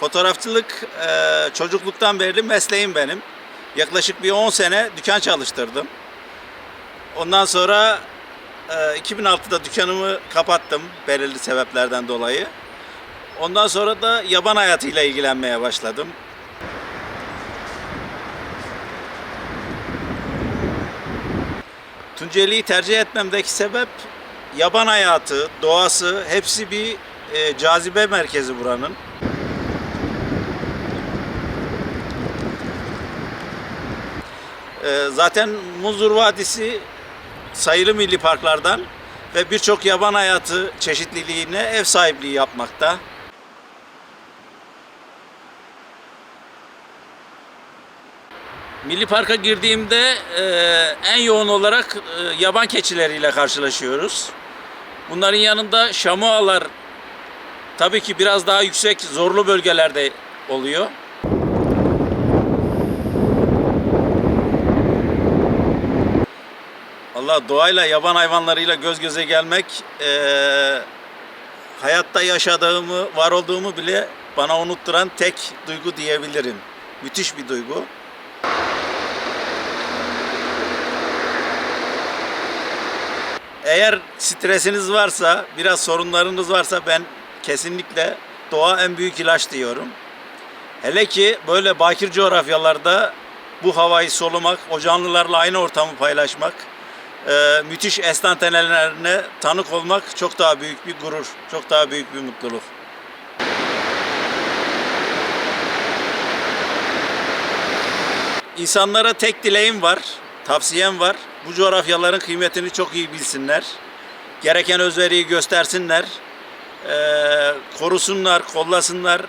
Fotoğrafçılık e, çocukluktan beri mesleğim benim. Yaklaşık bir 10 sene dükkan çalıştırdım. Ondan sonra e, 2006'da dükkanımı kapattım belirli sebeplerden dolayı. Ondan sonra da yaban hayatıyla ilgilenmeye başladım. Tunceli'yi tercih etmemdeki sebep yaban hayatı, doğası hepsi bir e, cazibe merkezi buranın. E, zaten Muzur Vadisi sayılı milli parklardan ve birçok yaban hayatı çeşitliliğine ev sahipliği yapmakta. Milli Park'a girdiğimde e, en yoğun olarak e, yaban keçileriyle karşılaşıyoruz. Bunların yanında şamualar tabii ki biraz daha yüksek zorlu bölgelerde oluyor. Allah doğayla yaban hayvanlarıyla göz göze gelmek e, hayatta yaşadığımı, var olduğumu bile bana unutturan tek duygu diyebilirim. Müthiş bir duygu. Eğer stresiniz varsa, biraz sorunlarınız varsa ben kesinlikle doğa en büyük ilaç diyorum. Hele ki böyle bakir coğrafyalarda bu havayı solumak, o canlılarla aynı ortamı paylaşmak, e, müthiş estantenelerine tanık olmak çok daha büyük bir gurur, çok daha büyük bir mutluluk. İnsanlara tek dileğim var, tavsiyem var. Bu coğrafyaların kıymetini çok iyi bilsinler. Gereken özveriyi göstersinler. Ee, korusunlar, kollasınlar.